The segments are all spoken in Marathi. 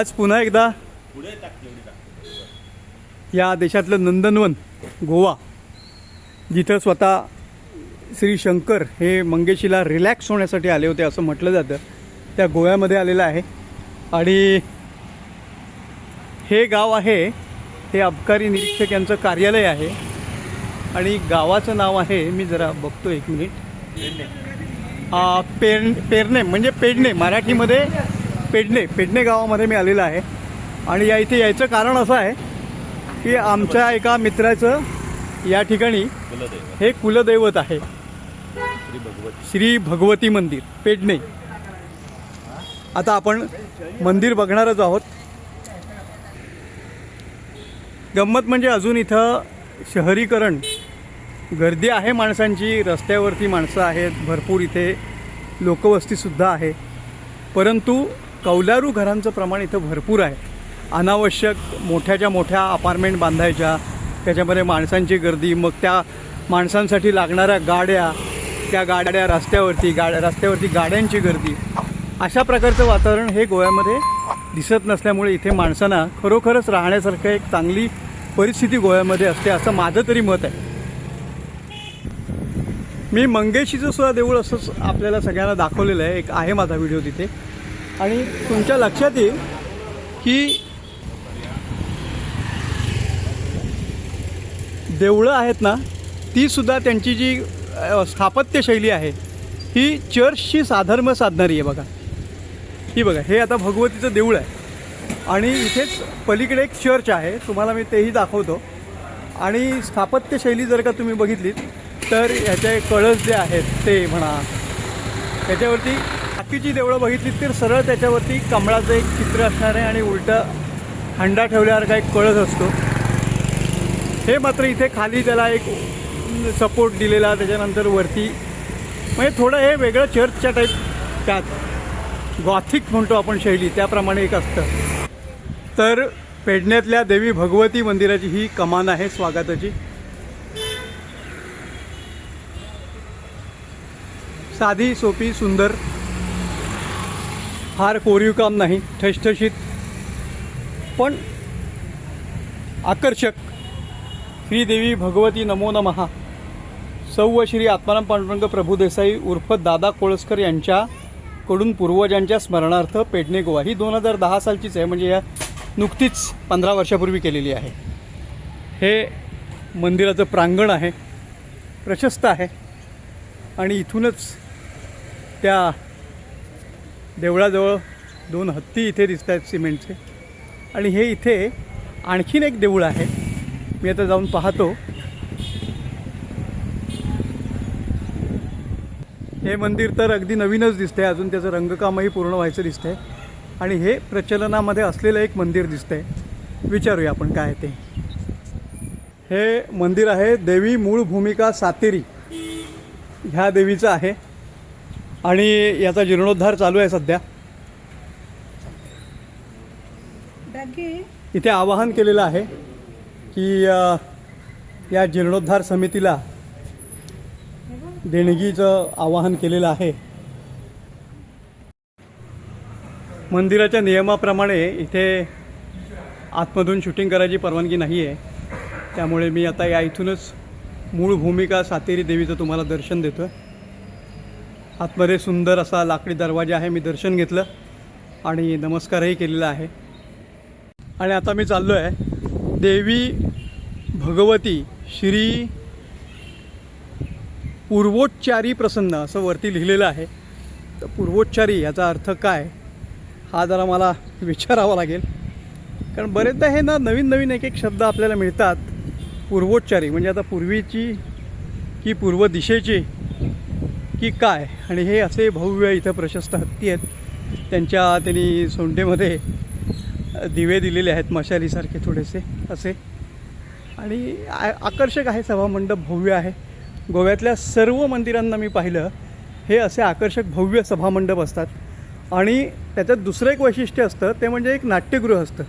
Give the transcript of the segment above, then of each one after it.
आज पुन्हा एकदा या देशातलं नंदनवन गोवा जिथं स्वतः श्री शंकर हे मंगेशीला रिलॅक्स होण्यासाठी आले होते असं म्हटलं जातं. त्या गोव्यामध्ये आलेलं आहे. आणि हे गाव आहे हे अबकारी निरीक्षक यांचं कार्यालय आहे. आणि गावाचं नाव आहे मी जरा बघतो एक मिनिट. पेर पेरणे म्हणजे पेडणे मराठीमध्ये पेडणे पेडणे गावामध्ये मी आलेलं आहे. आणि या इथे यायचं कारण असं आहे की आमच्या एका मित्राचं या ठिकाणी हे कुलदैवत आहे. श्री भगवती मंदिर पेडणे. आता आपण मंदिर बघणारच आहोत. गंमत म्हणजे अजून इथं शहरीकरण. गर्दी आहे माणसांची रस्त्यावरती माणसं आहेत भरपूर इथे लोकवस्तीसुद्धा आहे. परंतु कौलारू घरांचं प्रमाण इथं भरपूर आहे. अनावश्यक मोठ्याच्या मोठ्या अपार्टमेंट बांधायच्या त्याच्यामध्ये माणसांची गर्दी मग त्या माणसांसाठी लागणाऱ्या गाड्या त्या गाड्या रस्त्यावरती गाड्या रस्त्यावरती गाड्यांची गर्दी. अशा प्रकारचं वातावरण हे गोव्यामध्ये दिसत नसल्यामुळे इथे माणसांना खरोखरच राहण्यासारखं एक चांगली परिस्थिती गोव्यामध्ये असते असं माझं तरी मत आहे. मी मंगेशीचं सुद्धा देऊळ असंच आपल्याला सगळ्यांना दाखवलेलं आहे. एक आहे माझा व्हिडिओ तिथे. आणि तुमच्या लक्षात येईल की देवळं आहेत ना ती सुद्धा त्यांची जी स्थापत्यशैली आहे ही चर्चशी साधर्म साधणारी आहे बघा. ही बघा हे आता भगवतीचं देऊळ आहे. आणि इथेच पलीकडे एक चर्च आहे तुम्हाला मी तेही दाखवतो. आणि स्थापत्यशैली जर का तुम्ही बघितलीत तर ह्याचे कळस जे आहेत ते म्हणा त्याच्यावरती बाकीची देवळं बघितली तर सरळ त्याच्यावरती कमळाचं एक चित्र असणार आहे आणि उलटं हंडा ठेवल्यासारखा एक कळस असतो. हे मात्र इथे खाली त्याला एक सपोर्ट दिलेला त्याच्यानंतर वरती म्हणजे थोडं हे वेगळं चर्चच्या टाईप त्यात गॉथिक म्हणतो आपण शैली त्याप्रमाणे एक असतं. तर पेडण्यातल्या देवी भगवती मंदिराची ही कमान आहे स्वागताची. साधी सोपी सुंदर फार कोरीव काम नाही ठसठशीत. पण आकर्षक. श्रीदेवी भगवती नमो नमहा. सौ श्री आत्माराम पांडुरंग प्रभुदेसाई उर्फ दादा कोळसकर यांच्याकडून पूर्वजांच्या स्मरणार्थ पेडणे गोवा. ही दोन हजार दहा सालचीच आहे म्हणजे या नुकतीच पंधरा वर्षापूर्वी केलेली आहे. हे मंदिराचं प्रांगण आहे. प्रशस्त आहे. आणि इथूनच त्या देवळाजवळ दोन हत्ती इथे दिसत आहेत सिमेंटचे. आणि हे इथे आणखीन एक देऊळ आहे. मी आता जाऊन पाहतो. हे मंदिर तर अगदी नवीनच दिसतंय. अजून त्याचं रंगकामही पूर्ण व्हायचं दिसतंय. आणि हे प्रचलनामध्ये असलेलं एक मंदिर दिसतंय. विचारूया आपण काय ते. हे मंदिर आहे देवी मूळ भूमिका सातेरी. ह्या देवीचं आहे. आणि याचा जीर्णोद्धार चालू आहे सध्या. इथे आवाहन केलेलं आहे की या जीर्णोद्धार समितीला देणगीचं आवाहन केलेलं आहे. मंदिराच्या नियमाप्रमाणे इथे आतमधून शूटिंग करायची परवानगी नाही आहे त्यामुळे मी आता या इथूनच मूळ भूमिका सातेरी देवीचं तुम्हाला दर्शन देतो आतमध्ये सुंदर असा लाकडी दरवाजा आहे. मी दर्शन घेतलं आणि नमस्कारही केलेला आहे. आणि आता मी चाललो आहे देवी भगवती श्री पूर्वोच्चारी प्रसन्न असं वरती लिहिलेलं आहे. तर पूर्वोच्चारी याचा अर्थ काय? हा जरा मला विचारावा लागेल. कारण बरेचदा हे ना नवीन नवीन एक एक शब्द आपल्याला मिळतात. पूर्वोच्चारी म्हणजे आता पूर्वीची की पूर्व दिशेची की काय? आणि हे असे भव्य इथं प्रशस्त हत्ती आहेत. त्यांच्या त्यांनी सोंडेमध्ये दिवे दिलेले आहेत मशालीसारखे थोडेसे असे. आणि आ- आकर्षक आहे सभामंडप भव्य आहे. गोव्यातल्या सर्व मंदिरांना मी पाहिलं हे असे आकर्षक भव्य सभामंडप असतात. आणि त्याच्यात दुसरं एक वैशिष्ट्य असतं ते म्हणजे एक नाट्यगृह असतं.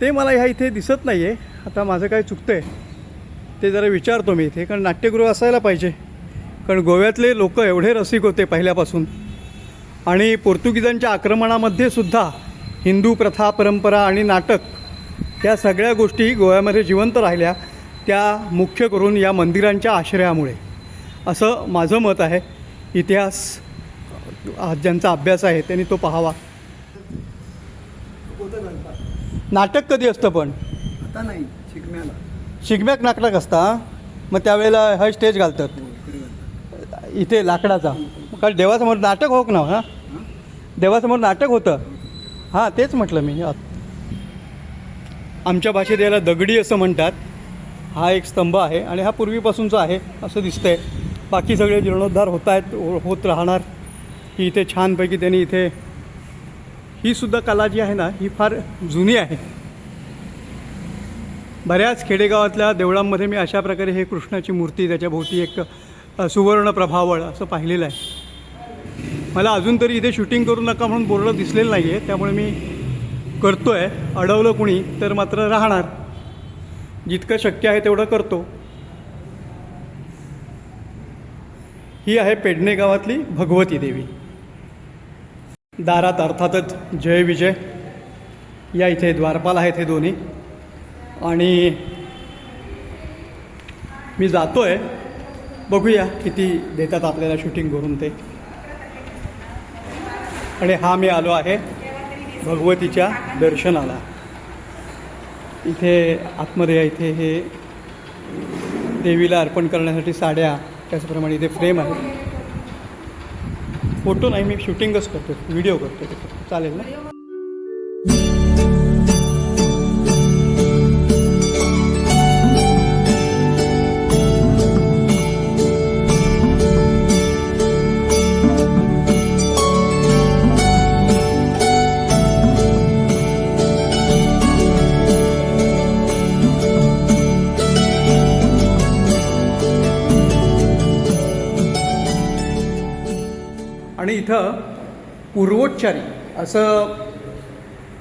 ते मला ह्या इथे दिसत नाही आहे आता माझं काय चुकतं आहे ते जरा विचारतो मी इथे कारण नाट्यगृह असायला पाहिजे. कारण गोव्यातले लोक एवढे रसिक होते पहिल्यापासून. आणि पोर्तुगीजांच्या आक्रमणामध्ये सुद्धा हिंदू प्रथा परंपरा आणि नाटक या सगळ्या गोष्टी गोव्यामध्ये जिवंत राहिल्या त्या मुख्य करून या मंदिरांच्या आश्रयामुळे. असं माझं मत आहे. इतिहास ज्यांचा अभ्यास आहे त्यांनी तो पाहावा. नाटक कधी असतं पण? आता नाही शिकण्याला. शिगम्याक नाटक असता मग त्यावेळेला हा स्टेज घालतात. इथे लाकडाचा. कारण देवासमोर नाटक होक ना हां? देवासमोर नाटक होतं. हां तेच म्हटलं मी. आमच्या भाषेत याला दगडी असं म्हणतात. हा एक स्तंभ आहे आणि हा पूर्वीपासूनचा आहे असं दिसतंय. बाकी सगळे जीर्णोद्धार होत आहेत हो- होत राहणार. की इथे छानपैकी त्यांनी इथे ही सुद्धा कला जी आहे ना ही फार जुनी आहे. बऱ्याच खेडेगावातल्या देवळांमध्ये मी अशा प्रकारे हे कृष्णाची मूर्ती त्याच्याभोवती एक सुवर्ण प्रभावळ असं पाहिलेलं आहे. मला अजून तरी इथे शूटिंग करू नका म्हणून बोर्ड दिसलेलं नाही आहे त्यामुळे मी करतो आहे अडवलं कुणी तर मात्र राहणार. जितकं शक्य आहे तेवढं करतो. ही आहे पेडणे गावातली भगवती देवी. दारात अर्थातच जय विजय. या इथे द्वारपाल आहेत हे दोन्ही. आणि मी जातो आहे बघूया किती देतात आपल्याला शूटिंग करून ते. आणि हा मी आलो आहे भगवतीच्या दर्शनाला. इथे आतमध्ये या इथे हे देवीला अर्पण करण्यासाठी साड्या त्याचप्रमाणे इथे फ्रेम आहे. फोटो नाही मी शूटिंगच करतो व्हिडिओ करतो चालेल ना? इथं पूर्वोच्चारी असं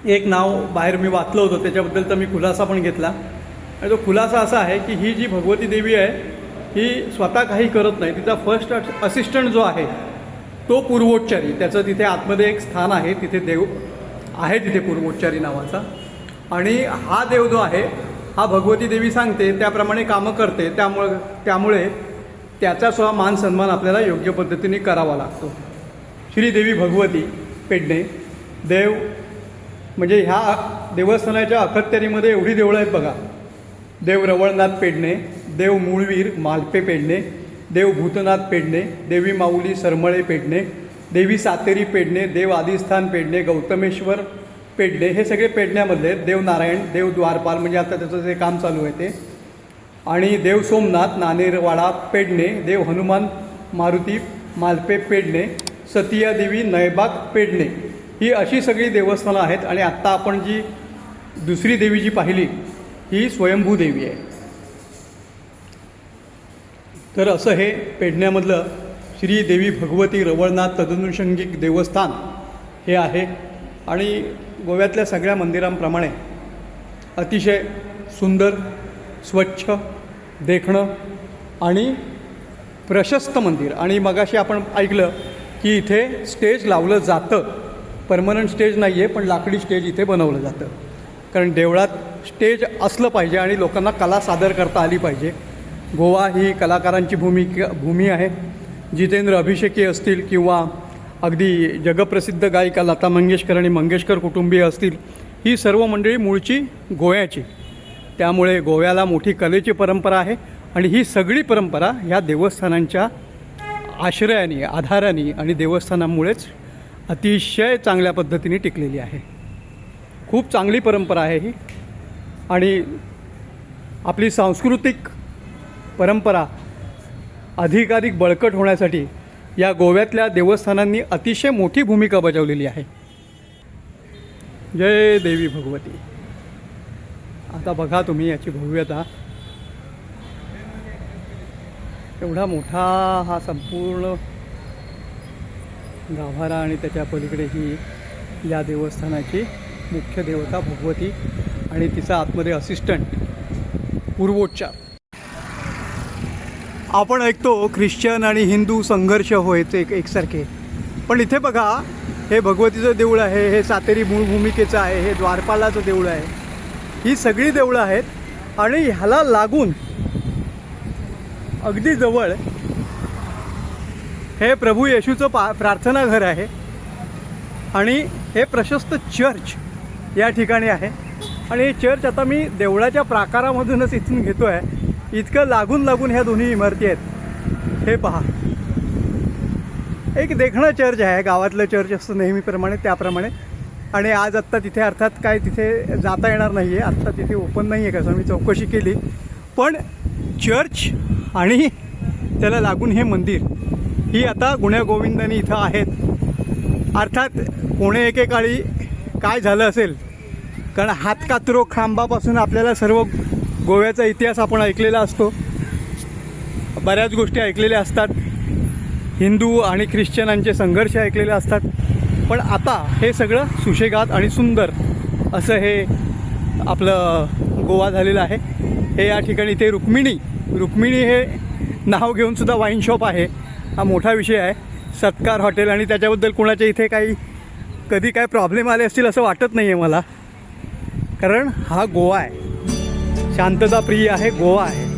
एक नाव बाहेर मी वाचलं होतं त्याच्याबद्दल तर मी खुलासा पण घेतला. आणि तो खुलासा असा आहे की ही जी भगवती देवी आहे ही स्वतः काही करत नाही. तिचा फर्स्ट असिस्टंट जो आहे तो पूर्वोच्चारी. त्याचं तिथे आतमध्ये एक स्थान आहे तिथे देव आहे तिथे पूर्वोच्चारी नावाचा. आणि हा देव जो आहे हा भगवती देवी सांगते त्याप्रमाणे कामं करते. त्यामुळं त्यामुळे त्याचा सुद्धा मान सन्मान आपल्याला योग्य पद्धतीने करावा लागतो. श्रीदेवी भगवती पेडणे. देव म्हणजे ह्या देवस्थानाच्या अखत्यारीमध्ये एवढी देवळं आहेत बघा. देव रवळनाथ पेडणे देव मूळवीर मालपे पेडणे देव भूतनाथ पेडणे देवी माऊली सरमळे पेडणे देवी सातेरी पेडणे देव आदिस्थान पेडणे गौतमेश्वर पेडणे हे सगळे पेडण्यामधले आहेत. देव नारायण देव द्वारपाल म्हणजे आता त्याचं जे काम चालू आहे ते. आणि देव सोमनाथ नानेरवाडा पेडणे देव हनुमान मारुती मालपे पेडणे सतिया देवी नयबाग पेडणे ही अशी सगळी देवस्थानं आहेत आणि आत्ता आपण जी दुसरी देवी जी पाहिली ही स्वयंभू देवी आहे. तर असं हे पेडण्यामधलं श्री देवी भगवती रवळनाथ तदनुषंगिक देवस्थान हे आहे आणि गोव्यातल्या सगळ्या मंदिरांप्रमाणे अतिशय सुंदर स्वच्छ देखणं आणि प्रशस्त मंदिर. आणि मगाशी आपण ऐकलं की इथे स्टेज लावलं जातं. परमनंट स्टेज नाही आहे पण लाकडी स्टेज इथे बनवलं जातं. कारण देवळात स्टेज असलं पाहिजे आणि लोकांना कला सादर करता आली पाहिजे. गोवा ही कलाकारांची भूमिका भूमी आहे. जितेंद्र अभिषेकी असतील किंवा अगदी जगप्रसिद्ध गायिका लता मंगेशकर आणि मंगेशकर कुटुंबीय असतील ही सर्व मंडळी मूळची गोव्याची. त्यामुळे गोव्याला मोठी कलेची परंपरा आहे आणि ही सगळी परंपरा ह्या देवस्थानांच्या आश्रयाने आधाराने आणि देवस्थानामुळेच अतिशय चांगल्या पद्धतीने टिकलेली आहे. खूप चांगली परंपरा आहे ही. आणि आपली सांस्कृतिक परंपरा अधिकाधिक बळकट होण्यासाठी या गोव्यातल्या देवस्थानांनी अतिशय मोठी भूमिका बजावलेली आहे. जय देवी भगवती. आता बघा तुम्ही याची भव्यता. एवढा मोठा हा संपूर्ण गाभारा आणि त्याच्या पलीकडे ही या देवस्थानाची मुख्य देवता भगवती आणि तिचा आतमध्ये असिस्टंट पूर्वोच्चार. आपण ऐकतो ख्रिश्चन आणि हिंदू संघर्ष हो, व्हायचे एक एकसारखे. पण इथे बघा हे भगवतीचं देऊळ आहे हे सातेरी मूळ भूमिकेचं आहे हे द्वारपालाचं देऊळ आहे. ही सगळी देवळं आहेत आणि ह्याला लागून अगदी जवळ. हे प्रभू येशूचं पा प्रार्थना घर आहे. आणि हे प्रशस्त चर्च या ठिकाणी आहे. आणि हे चर्च आता मी देवळाच्या प्राकारामधूनच इथून घेतो आहे इतकं लागून लागून ह्या दोन्ही इमारती आहेत. हे पहा. एक देखणं चर्च आहे. गावातलं चर्च असतं नेहमीप्रमाणे त्याप्रमाणे. आणि आज आत्ता तिथे अर्थात काय तिथे जाता येणार नाही आहे आत्ता तिथे ओपन नाही आहे कसं मी चौकशी केली. पण चर्च आणि त्याला लागून हे मंदिर. ही आता गुण्यागोविंदानी इथं आहेत. अर्थात कोणे एकेकाळी काय झालं असेल? कारण हातकातरो खांबापासून आपल्याला सर्व गोव्याचा इतिहास आपण ऐकलेला असतो. बऱ्याच गोष्टी ऐकलेल्या असतात. हिंदू आणि ख्रिश्चनांचे संघर्ष ऐकलेले असतात. पण आता हे सगळं सुशेगात आणि सुंदर असं हे आपलं गोवा झालेलं आहे. हे या ठिकाणी ते रुक्मिणी रुक्मिणी हे नाव घेऊन सुद्धा वाईन शॉप आहे. हा मोठा विषय आहे. सत्कार हॉटेल आणि त्याच्याबद्दल कोणाच्या इथे काही कधी काय प्रॉब्लेम आले असतील असं वाटत नाही आहे मला. कारण हा गोवा आहे. शांतता प्रिय आहे गोवा आहे.